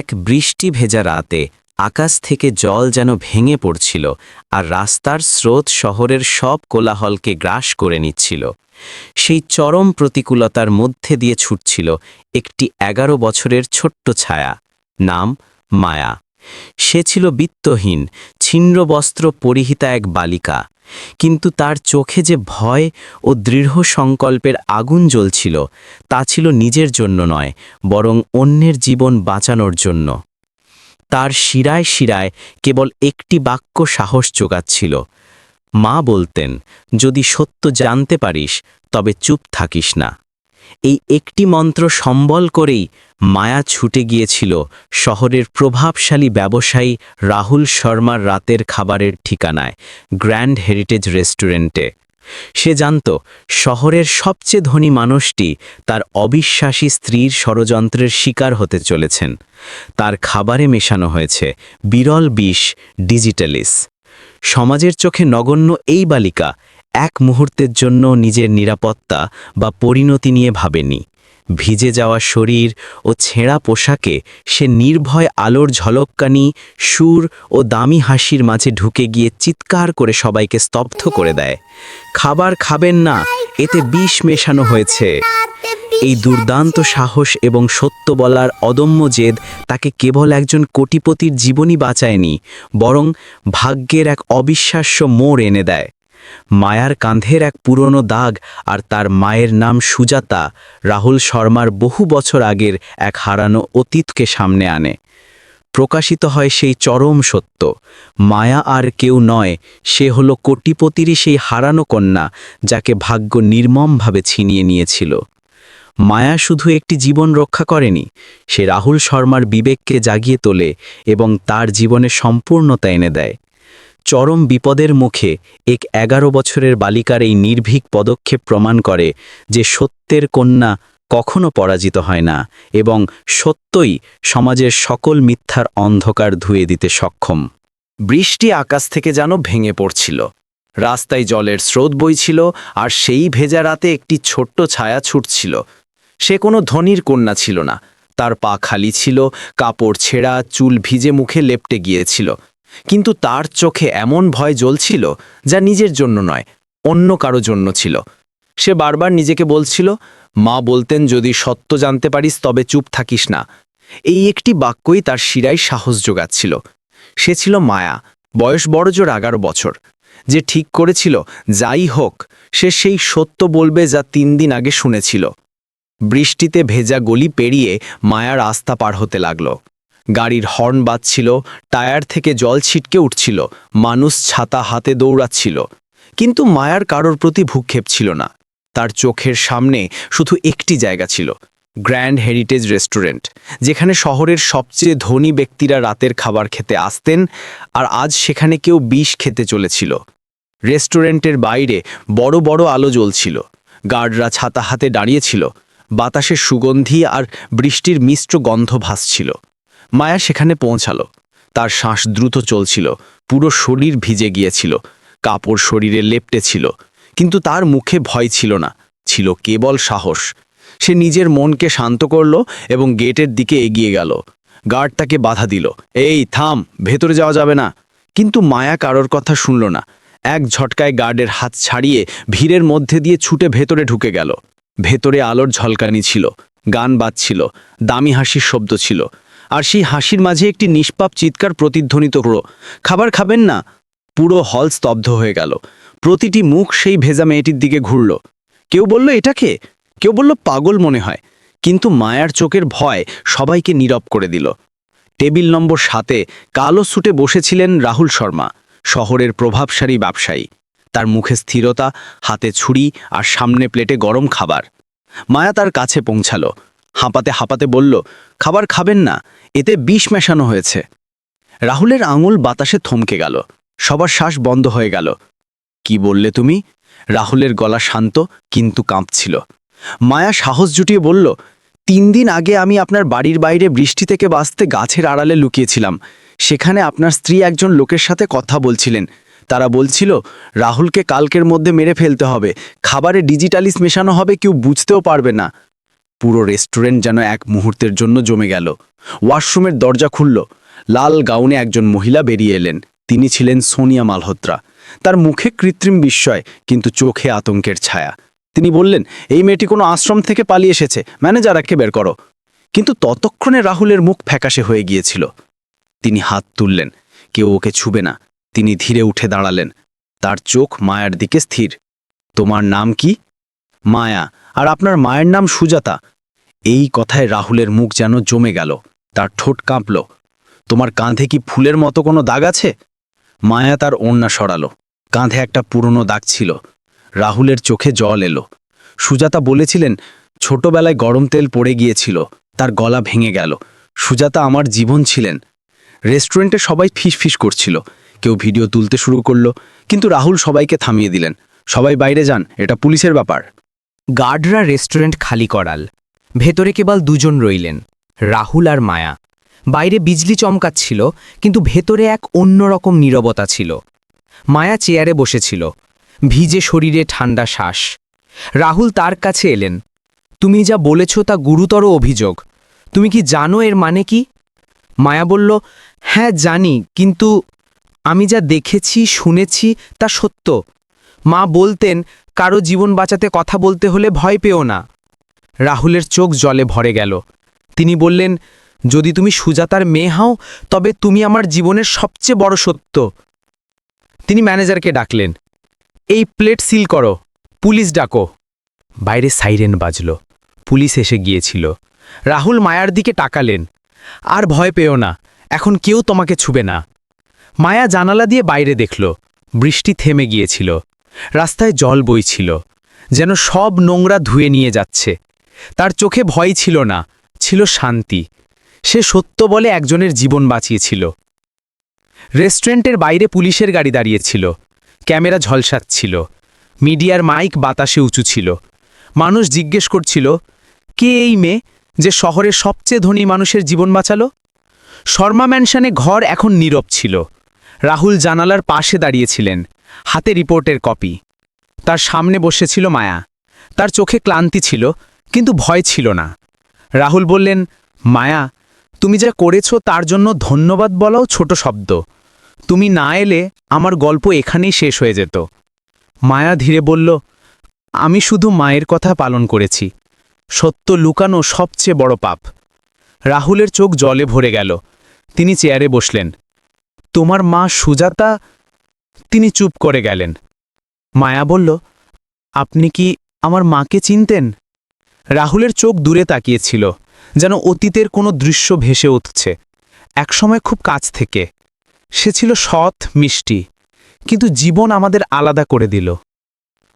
এক বৃষ্টি ভেজা রাতে আকাশ থেকে জল যেন ভেঙে পড়ছিল আর রাস্তার স্রোত শহরের সব কোলাহলকে গ্রাস করে নিচ্ছিল। সেই চরম প্রতিকূলতার মধ্যে দিয়ে ছুটছিল একটি এগারো বছরের ছোট্ট ছায়া, নাম মায়া। সে ছিল বিত্তহীন ছিন্নবস্ত্র পরিহিতা এক বালিকা। কিন্তু তার চোখে যে ভয় ও দৃঢ় সংকল্পের আগুন জ্বলছিল, তা ছিল নিজের জন্য নয়, বরং অন্যের জীবন বাঁচানোর জন্য। তার শিরায় শিরায় কেবল একটি বাক্য সাহস যোগাচ্ছিল। মা বলতেন, যদি সত্য জানতে পারিস, তবে চুপ থাকিস না। এই একটি মন্ত্র সম্বল করেই মায়া ছুটে গিয়েছিল শহরের প্রভাবশালী ব্যবসায়ী রাহুল শর্মার রাতের খাবারের ঠিকানায় গ্র্যান্ড হেরিটেজ রেস্টুরেন্টে। সে জানত, শহরের সবচেয়ে ধনী মানুষটি তার অবিশ্বাসী স্ত্রীর ষড়যন্ত্রের শিকার হতে চলেছেন। তার খাবারে মেশানো হয়েছে বিরল বিষ, ডিজিটালিস। সমাজের চোখে নগণ্য এই বালিকা এক মুহূর্তের জন্য নিজের নিরাপত্তা বা পরিণতি নিয়ে ভাবেনি। ভিজে যাওয়া শরীর ও ছেঁড়া পোশাকে সে নির্ভয় আলোর ঝলক্কানি সুর ও দামি হাসির মাঝে ঢুকে গিয়ে চিৎকার করে সবাইকে স্তব্ধ করে দেয়। খাবার খাবেন না, এতে বিষ মেশানো হয়েছে। এই দুর্দান্ত সাহস এবং সত্য বলার অদম্য জেদ তাকে কেবল একজন কোটিপতির জীবনই বাঁচায়নি, বরং ভাগ্যের এক অবিশ্বাস্য মোড় এনে দেয়। মায়ার কাঁধের এক পুরনো দাগ আর তার মায়ের নাম সুজাতা রাহুল শর্মার বহু বছর আগের এক হারানো অতীতকে সামনে আনে। প্রকাশিত হয় সেই চরম সত্য, মায়া আর কেউ নয়, সে হলো কোটিপতিরই সেই হারানো কন্যা যাকে ভাগ্য নির্মমভাবে ছিনিয়ে নিয়েছিল। মায়া শুধু একটি জীবন রক্ষা করেনি, সে রাহুল শর্মার বিবেককে জাগিয়ে তোলে এবং তার জীবনে সম্পূর্ণতা এনে দেয়। চরম বিপদের মুখে এক এগারো বছরের বালিকার এই নির্ভীক পদক্ষেপ প্রমাণ করে যে সত্যের কন্যা কখনো পরাজিত হয় না এবং সত্যই সমাজের সকল মিথ্যার অন্ধকার ধুয়ে দিতে সক্ষম। বৃষ্টি আকাশ থেকে যেন ভেঙে পড়ছিল। রাস্তায় জলের স্রোত বইছিল আর সেই ভেজা রাতে একটি ছোট্ট ছায়া ছুটছিল। সে কোনো ধনির কন্যা ছিল না। তার পা খালি ছিল, কাপড় ছেঁড়া, চুল ভিজে মুখে লেপটে গিয়েছিল। কিন্তু তার চোখে এমন ভয় জ্বলছিল যা নিজের জন্য নয়, অন্য কারও জন্য ছিল। সে বারবার নিজেকে বলছিল, মা বলতেন যদি সত্য জানতে পারিস তবে চুপ থাকিস না। এই একটি বাক্যই তার শিরায় সাহস যোগাচ্ছিল। সে ছিল মায়া, বয়স বড়জোর এগারো বছর। যে ঠিক করেছিল, যাই হোক, সে সেই সত্য বলবে যা তিন দিন আগে শুনেছিল। বৃষ্টিতে ভেজা গলি পেরিয়ে মায়ার আস্থা পার হতে লাগল। গাড়ির হর্ন বাজছিল, টায়ার থেকে জল ছিটকে উঠছিল, মানুষ ছাতা হাতে দৌড়াচ্ছিল। কিন্তু মায়ার কারোর প্রতি ভূক্ষেপ ছিল না। তার চোখের সামনে শুধু একটি জায়গা ছিল, গ্র্যান্ড হেরিটেজ রেস্টুরেন্ট, যেখানে শহরের সবচেয়ে ধনী ব্যক্তিরা রাতের খাবার খেতে আসতেন আর আজ সেখানে কেউ বিষ খেতে চলেছিল। রেস্টুরেন্টের বাইরে বড় বড় আলো জ্বলছিল, গার্ডরা ছাতা হাতে দাঁড়িয়েছিল বাতাসের সুগন্ধি আর বৃষ্টির মিশ্র গন্ধ ভাসছিল। মায়া সেখানে পৌঁছালো। তার শ্বাস দ্রুত চলছিল, পুরো শরীর ভিজে গিয়েছিল, কাপড় শরীরে লেপটে ছিল, কিন্তু তার মুখে ভয় ছিল না, ছিল কেবল সাহস। সে নিজের মনকে শান্ত করল এবং গেটের দিকে এগিয়ে গেল। গার্ড তাকে বাধা দিল, এই, থাম, ভেতরে যাওয়া যাবে না। কিন্তু মায়া কারোর কথা শুনল না। এক ঝটকায় গার্ডের হাত ছাড়িয়ে ভিড়ের মধ্যে দিয়ে ছুটে ভেতরে ঢুকে গেল। ভেতরে আলোর ঝলকানি ছিল, গান বাজছিল, দামি হাসির শব্দ ছিল আর সেই হাসির মাঝে একটি নিষ্পাপ চিৎকার প্রতিধ্বনিত হলো। খাবার খাবেন না। পুরো হল স্তব্ধ হয়ে গেল। প্রতিটি মুখ সেই ভেজা মেয়েটির দিকে ঘুরল। কেউ বলল এটাকে কেউ বলল, পাগল মনে হয়। কিন্তু মায়ার চোখের ভয় সবাইকে নীরব করে দিল। টেবিল নম্বর সাতে কালো সুটে বসেছিলেন রাহুল শর্মা, শহরের প্রভাবশালী ব্যবসায়ী। তার মুখে স্থিরতা, হাতে ছুরি আর সামনে প্লেটে গরম খাবার। মায়া তার কাছে পৌঁছালো। হাঁপাতে হাঁপাতে বলল, খাবার খাবেন না, এতে বিষ মেশানো হয়েছে। রাহুলের আঙুল বাতাসে থমকে গেল, সবার শ্বাস বন্ধ হয়ে গেল। কি বললে তুমি? রাহুলের গলা শান্ত কিন্তু কাঁপছিল। মায়া সাহস জুটিয়ে বলল, তিন দিন আগে আমি আপনার বাড়ির বাইরে বৃষ্টি থেকে বাঁচতে গাছের আড়ালে লুকিয়েছিলাম। সেখানে আপনার স্ত্রী একজন লোকের সাথে কথা বলছিলেন। তারা বলছিল, রাহুলকে কালকের মধ্যে মেরে ফেলতে হবে। খাবারে ডিজিটালিস মেশানো হবে কেউ বুঝতেও পারবে না। পুরো রেস্টুরেন্ট যেন এক মুহূর্তের জন্য জমে গেল। ওয়াশরুমের দরজা খুলল। লাল গাউনে একজন মহিলা বেরিয়ে এলেন। তিনি ছিলেন সোনিয়া মালহোত্রা। তার মুখে কৃত্রিম বিস্ময়, কিন্তু চোখে আতঙ্কের ছায়া। তিনি বললেন, এই মেয়েটি কোনো আশ্রম থেকে পালিয়ে এসেছে। ম্যানেজারকে বের করো। কিন্তু ততক্ষণে রাহুলের মুখ ফ্যাকাশে হয়ে গিয়েছিল। তিনি হাত তুললেন। কেউ ওকে ছুবে না। তিনি ধীরে উঠে দাঁড়ালেন। তার চোখ মায়ার দিকে স্থির। তোমার নাম কি? মায়া, আর আপনার মায়ের নাম সুজাতা। এই কথায় রাহুলের মুখ যেন জমে গেল, তার ঠোঁট কাঁপল। তোমার কাঁধে কি ফুলের মতো কোনো দাগ আছে? মায়া তার ওড়না সরালো, কাঁধে একটা পুরনো দাগ ছিল। রাহুলের চোখে জল এলো। সুজাতা বলেছিলেন, ছোটবেলায় গরম তেল পড়ে গিয়েছিল, তার গলা ভেঙে গেল। সুজাতা আমার জীবন ছিলেন। রেস্টুরেন্টে সবাই ফিস করছিল, কেউ ভিডিও তুলতে শুরু করল, কিন্তু রাহুল সবাইকে থামিয়ে দিলেন। সবাই বাইরে যান, এটা পুলিশের ব্যাপার। গার্ডরা রেস্টুরেন্ট খালি করাল। ভেতরে কেবল দুজন রইলেন, রাহুল আর মায়া। বাইরে বিজলি চমকাচ্ছিল, কিন্তু ভেতরে এক অন্যরকম নীরবতা ছিল। মায়া চেয়ারে বসেছিল, ভিজে শরীরে ঠান্ডা শ্বাস। রাহুল তার কাছে এলেন, তুমি যা বলেছ তা গুরুতর অভিযোগ। তুমি কি জানো এর মানে কি? মায়া বলল হ্যাঁ জানি, কিন্তু আমি যা দেখেছি, শুনেছি তা সত্য। মা বলতেন কারও জীবন বাঁচাতে কথা বলতে হলে ভয় পেও না। রাহুলের চোখ জলে ভরে গেল। তিনি বললেন, যদি তুমি সুজাতার মেয়ে হও, তবে তুমি আমার জীবনের সবচেয়ে বড় সত্য। তিনি ম্যানেজারকে ডাকলেন, এই প্লেট সিল করো, পুলিশ ডাকো। বাইরে সাইরেন বাজল। পুলিশ এসে গিয়েছিল। রাহুল মায়ার দিকে টাকালেন আর ভয় পেও না, এখন কেউ তোমাকে ছুবে না। মায়া জানালা দিয়ে বাইরে দেখল, বৃষ্টি থেমে গিয়েছিল। রাস্তায় জল বইছিল, যেন সব নোংরা ধুয়ে নিয়ে যাচ্ছে। তার চোখে ভয় ছিল না, ছিল শান্তি। সে সত্য বলে একজনের জীবন বাঁচিয়েছিল। রেস্টুরেন্টের বাইরে পুলিশের গাড়ি দাঁড়িয়েছিল, ক্যামেরা ঝলসাচ্ছিল, মিডিয়ার মাইক বাতাসে উঁচু ছিল। মানুষ জিজ্ঞেস করছিল, কে এই মেয়ে যে শহরের সবচেয়ে ধনী মানুষের জীবন বাঁচালো? শর্মা ম্যানশনে ঘর এখন নীরব ছিল। রাহুল জানালার পাশে দাঁড়িয়েছিলেন। হাতে রিপোর্টের কপি। তার সামনে বসেছিল মায়া। তার চোখে ক্লান্তি ছিল, কিন্তু ভয় ছিল না। রাহুল বললেন, মায়া, তুমি যা করেছ তার জন্য ধন্যবাদ বলাও ছোট শব্দ। তুমি না এলে আমার গল্প এখানেই শেষ হয়ে যেত। মায়া ধীরে বলল, আমি শুধু মায়ের কথা পালন করেছি। সত্য লুকানো সবচেয়ে বড় পাপ। রাহুলের চোখ জলে ভরে গেল। তিনি চেয়ারে বসলেন, তোমার মা সুজাতা তিনি চুপ করে গেলেন। মায়া বলল, আপনি কি আমার মাকে চিনতেন? রাহুলের চোখ দূরে তাকিয়েছিল, যেন অতীতের কোনো দৃশ্য ভেসে উঠছে। একসময় খুব কাছ থেকে। সে ছিল সৎ, মিষ্টি, কিন্তু জীবন আমাদের আলাদা করে দিল।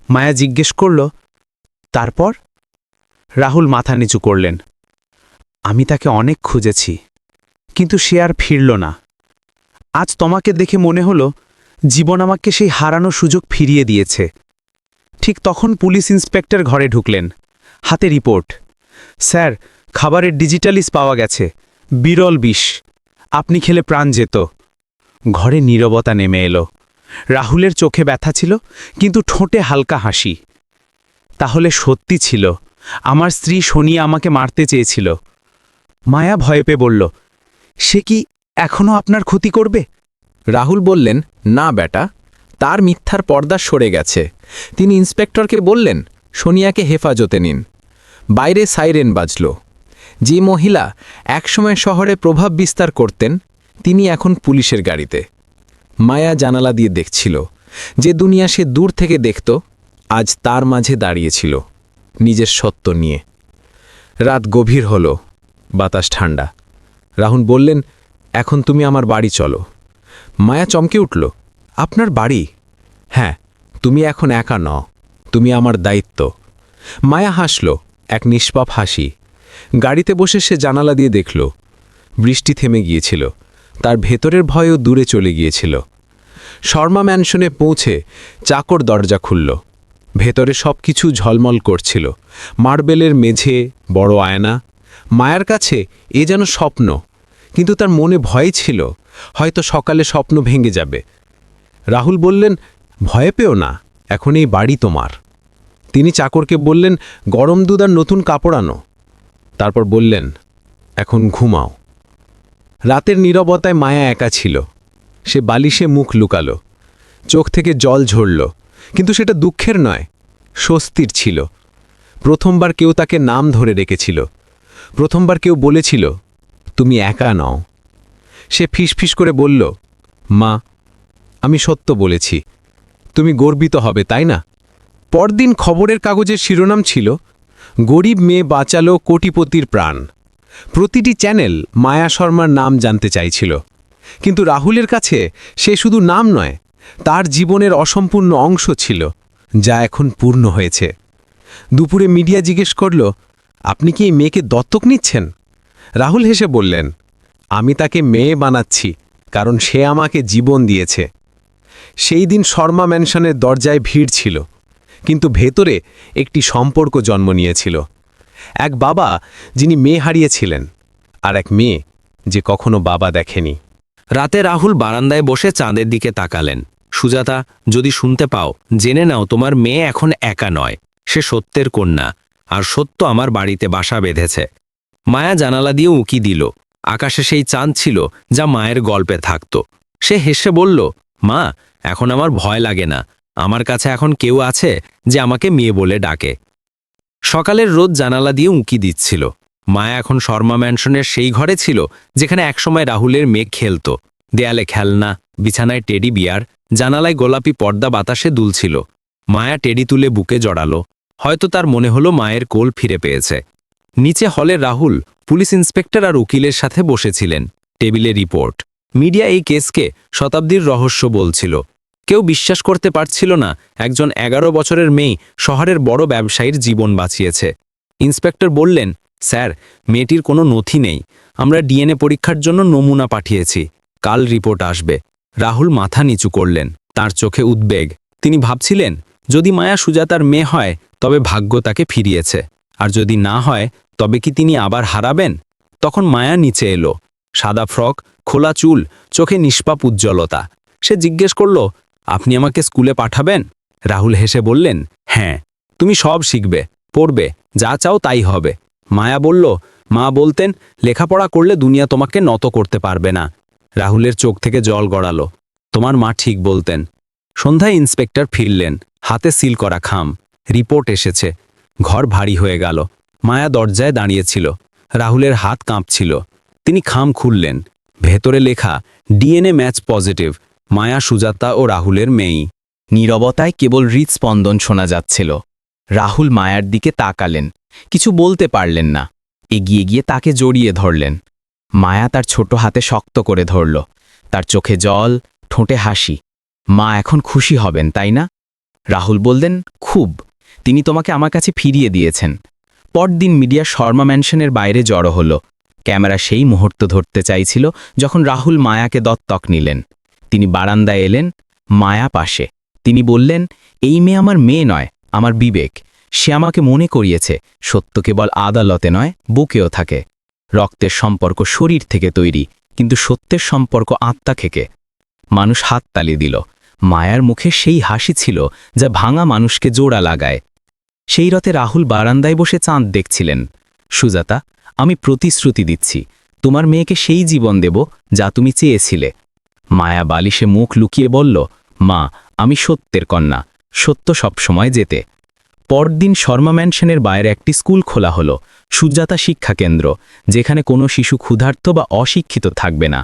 মায়া জিজ্ঞেস করল, তারপর? রাহুল মাথা নিচু করলেন, আমি তাকে অনেক খুঁজেছি, কিন্তু সে আর ফিরল না। আজ তোমাকে দেখে মনে হলো জীবন আমাকে সেই হারানো সুযোগ ফিরিয়ে দিয়েছে। ঠিক তখন পুলিশ ইন্সপেক্টর ঘরে ঢুকলেন। হাতে রিপোর্ট। স্যার, খাবারের ডিজিটালিস পাওয়া গেছে। বিরল বিষ। আপনি খেলে প্রাণ যেত। ঘরে নীরবতা নেমে এলো। রাহুলের চোখে ব্যথা ছিল, কিন্তু ঠোঁটে হালকা হাসি। তাহলে সত্যি ছিল। আমার স্ত্রী শনি আমাকে মারতে চেয়েছিল। মায়া ভয় পেয়ে বলল, সে কি এখনও আপনার ক্ষতি করবে? রাহুল বললেন না, বেটা, তার মিথ্যার পর্দা সরে গেছে। তিনি ইন্সপেক্টরকে বললেন, সোনিয়াকে হেফাজতে নিন। বাইরে সাইরেন বাজল। যে মহিলা একসময় শহরে প্রভাব বিস্তার করতেন, তিনি এখন পুলিশের গাড়িতে। মায়া জানালা দিয়ে দেখছিল যে দুনিয়া সে দূর থেকে দেখত, আজ তার মাঝে দাঁড়িয়েছিল নিজের সত্য নিয়ে। রাত গভীর হল, বাতাস ঠান্ডা। রাহুল বললেন, এখন তুমি আমার বাড়ি চলো। মায়া চমকে উঠল, আপনার বাড়ি? হ্যাঁ তুমি এখন একা ন তুমি আমার দায়িত্ব। মায়া হাসল, এক নিষ্পাপ হাসি। গাড়িতে বসে সে জানালা দিয়ে দেখল, বৃষ্টি থেমে গিয়েছিল, তার ভেতরের ভয়ও দূরে চলে গিয়েছিল। শর্মা ম্যানশনে পৌঁছে চাকর দরজা খুলল, ভেতরে সব কিছু ঝলমল করছিল, মার্বেলের মেঝে, বড় আয়না, মায়ার কাছে এ যেন স্বপ্ন। কিন্তু তার মনে ভয় ছিল। হয়তো সকালে স্বপ্ন ভেঙে যাবে। রাহুল বললেন, ভয় পেও না, এখন এই বাড়ি তোমার। তিনি চাকরকে বললেন, গরম দুধ আর নতুন কাপড় আনো। তারপর বললেন, এখন ঘুমাও। রাতের নীরবতায় মায়া একা ছিল। সে বালিশে মুখ লুকালো। চোখ থেকে জল ঝরল। কিন্তু সেটা দুঃখের নয়, স্বস্তির ছিল। প্রথমবার কেউ তাকে নাম ধরে রেখেছিল প্রথমবার কেউ বলেছিল তুমি একা নও। সে ফিসফিস করে বলল, মা, আমি সত্য বলেছি। তুমি গর্বিত হবে, তাই না? পরদিন খবরের কাগজের শিরোনাম ছিল, গরিব মেয়ে বাঁচালো কোটিপতির প্রাণ। প্রতিটি চ্যানেল মায়া শর্মার নাম জানতে চাইছিল। কিন্তু রাহুলের কাছে সে শুধু নাম নয়, তার জীবনের অসম্পূর্ণ অংশ ছিল, যা এখন পূর্ণ হয়েছে। দুপুরে মিডিয়া জিজ্ঞেস করল, আপনি কি এই মেয়েকে দত্তক নিচ্ছেন? রাহুল হেসে বললেন, আমি তাকে মেয়ে বানাচ্ছি, কারণ সে আমাকে জীবন দিয়েছে। সেই দিন শর্মা ম্যানশনের দরজায় ভিড় ছিল, কিন্তু ভেতরে একটি সম্পর্ক জন্ম নিয়েছিল। এক বাবা যিনি মেয়ে হারিয়েছিলেন, আর এক মেয়ে যে কখনো বাবা দেখেনি। রাতে রাহুল বারান্দায় বসে চাঁদের দিকে তাকালেন। সুজাতা, যদি শুনতে পাও, জেনে নাও তোমার মেয়ে এখন একা নয়। সে সত্যের কন্যা, আর সত্য আমার বাড়িতে বাসা বেঁধেছে। মায়া জানালা দিয়ে উঁকি দিল। আকাশে সেই চাঁদ ছিল যা মায়ের গল্পে থাকত। সে হেসে বলল, মা, এখন আমার ভয় লাগে না। আমার কাছে এখন কেউ আছে যে আমাকে মেয়ে বলে ডাকে। সকালের রোদ জানালা দিয়ে উঁকি দিচ্ছিল। মায়া এখন শর্মা ম্যানশনের সেই ঘরে ছিল যেখানে একসময় রাহুলের মেয়ে খেলত। দেয়ালে খেলনা, বিছানায় টেডি বিয়ার, জানালায় গোলাপি পর্দা বাতাসে দুলছিল। মায়া টেডি তুলে বুকে জড়ালো। হয়তো তার মনে হলো মায়ের কোল ফিরে পেয়েছে। নিচে হলে রাহুল, পুলিশ ইন্সপেক্টর আর উকিলের সাথে বসেছিলেন। টেবিলে রিপোর্ট। মিডিয়া এই কেসকে শতাব্দীর রহস্য বলছিল। কেউ বিশ্বাস করতে পারছিল না, একজন এগারো বছরের মেয়ে শহরের বড় ব্যবসায়ীর জীবন বাঁচিয়েছে। ইন্সপেক্টর বললেন, স্যার, মেয়েটির কোনো নথি নেই। আমরা ডিএনএ পরীক্ষার জন্য নমুনা পাঠিয়েছি। কাল রিপোর্ট আসবে। রাহুল মাথা নিচু করলেন। তার চোখে উদ্বেগ। তিনি ভাবছিলেন, যদি মায়া সুজাতার মেয়ে হয়, তবে ভাগ্য তাকে ফিরিয়েছে। আর যদি না হয় তবে কি তিনি আবার হারাবেন? তখন মায়া নিচে এলো। সাদা ফ্রক, খোলা চুল, চোখে নিষ্পাপ উজ্জ্বলতা। সে জিজ্ঞেস করল, আপনি আমাকে স্কুলে পাঠাবেন? রাহুল হেসে বললেন হ্যাঁ তুমি সব শিখবে, পড়বে, যা চাও তাই হবে। মায়া বলল, মা বলতেন, লেখাপড়া করলে দুনিয়া তোমাকে নত করতে পারবে না। রাহুলের চোখ থেকে জল গড়ালো। তোমার মা ঠিক বলতেন। সন্ধ্যায় ইন্সপেক্টর ফিরলেন, হাতে সিল করা খাম। রিপোর্ট এসেছে। ঘর ভারী হয়ে গেল। মায়া দরজায় দাঁড়িয়েছিল। রাহুলের হাত কাঁপছিল। তিনি খাম খুললেন। ভেতরে লেখা, DNA match positive, Maya, Sujata ও রাহুলের মেয়েই। নীরবতায় কেবল হৃৎস্পন্দন শোনা যাচ্ছিল। রাহুল মায়ার দিকে তাকালেন। কিছু বলতে পারলেন না। এগিয়ে গিয়ে তাকে জড়িয়ে ধরলেন। মায়া তার ছোট হাতে শক্ত করে ধরল। তার চোখে জল, ঠোঁটে হাসি। মা, এখন খুশি হবেন, তাই না? রাহুল বললেন, খুব। তিনি তোমাকে আমার কাছে ফিরিয়ে দিয়েছেন। পরদিন মিডিয়া শর্মা ম্যানশনের বাইরে জড়ো হল। ক্যামেরা সেই মুহূর্ত ধরতে চাইছিল যখন রাহুল মায়াকে দত্তক নিলেন। তিনি বারান্দায় এলেন, মায়া পাশে। তিনি বললেন, এই মেয়ে আমার মেয়ে নয়, আমার বিবেক। সে আমাকে মনে করিয়েছে, সত্য কেবল আদালতে নয়, বুকেও থাকে। রক্তের সম্পর্ক শরীর থেকে তৈরি, কিন্তু সত্যের সম্পর্ক আত্মা থেকে। মানুষ হাততালি দিল। মায়ার মুখে সেই হাসি ছিল যা ভাঙা মানুষকে জোড়া লাগায়। সেই রতে রাহুল বারান্দায় বসে চাঁদ দেখছিলেন। সুজাতা, আমি প্রতিশ্রুতি দিচ্ছি, তোমার মেয়েকে সেই জীবন দেব যা তুমি চেয়েছিলে। মায়া বালিশে মুখ লুকিয়ে বলল, মা, আমি সত্যের কন্যা, সত্য সবসময় যেতে। পরদিন শর্মা ম্যানশনের বাইরে একটি স্কুল খোলা হলো, সুজাতা শিক্ষা কেন্দ্র, যেখানে কোনো শিশু ক্ষুধার্ত বা অশিক্ষিত থাকবে না।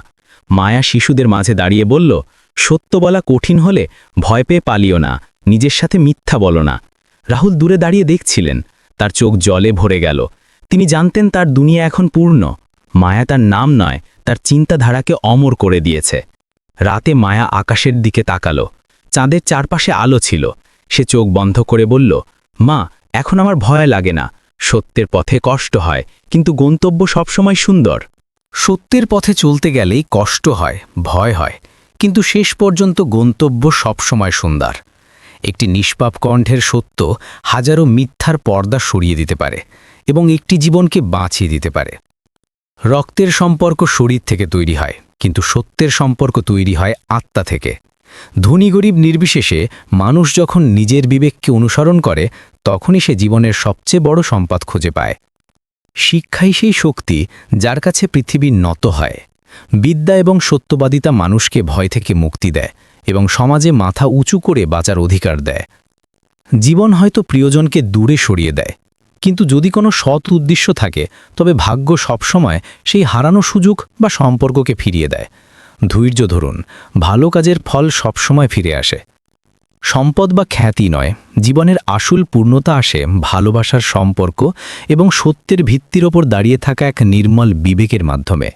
মায়া শিশুদের মাঝে দাঁড়িয়ে বলল, সত্য বলা কঠিন হলে ভয় পেয়ে পালিও না, নিজের সাথে মিথ্যা বলো না। রাহুল দূরে দাঁড়িয়ে দেখছিলেন। তার চোখ জলে ভরে গেল। তিনি জানতেন তার দুনিয়া এখন পূর্ণ। মায়া তার নাম নয়, তার চিন্তাধারাকে অমর করে দিয়েছে। রাতে মায়া আকাশের দিকে তাকালো। চাঁদের চারপাশে আলো ছিল। সে চোখ বন্ধ করে বলল, মা, এখন আমার ভয় লাগে না। সত্যের পথে কষ্ট হয়, কিন্তু গন্তব্য সবসময় সুন্দর। সত্যের পথে চলতে গেলেই কষ্ট হয়, ভয় হয়, কিন্তু শেষ পর্যন্ত গন্তব্য সবসময় সুন্দর। একটি নিষ্পাপ কণ্ঠের সত্য হাজারো মিথ্যার পর্দা সরিয়ে দিতে পারে এবং একটি জীবনকে বাঁচিয়ে দিতে পারে। রক্তের সম্পর্ক শরীর থেকে তৈরি হয়, কিন্তু সত্যের সম্পর্ক তৈরি হয় আত্মা থেকে। ধনী গরিব নির্বিশেষে মানুষ যখন নিজের বিবেককে অনুসরণ করে, তখনই সে জীবনের সবচেয়ে বড় সম্পদ খুঁজে পায়। শিক্ষাই সেই শক্তি যার কাছে পৃথিবী নত হয়। বিদ্যা এবং সত্যবাদিতা মানুষকে ভয় থেকে মুক্তি দেয় এবং সমাজে মাথা উঁচু করে বাঁচার অধিকার দেয়। জীবন হয়তো প্রিয়জনকে দূরে সরিয়ে দেয়, কিন্তু যদি কোনো সৎ উদ্দেশ্য থাকে, তবে ভাগ্য সবসময় সেই হারানো সুযোগ বা সম্পর্ককে ফিরিয়ে দেয়। ধৈর্য ধরুন, ভালো কাজের ফল সবসময় ফিরে আসে। সম্পদ বা খ্যাতি নয়, জীবনের আসল পূর্ণতা আসে ভালোবাসার সম্পর্ক এবং সত্যের ভিত্তির ওপর দাঁড়িয়ে থাকা এক নির্মল বিবেকের মাধ্যমে।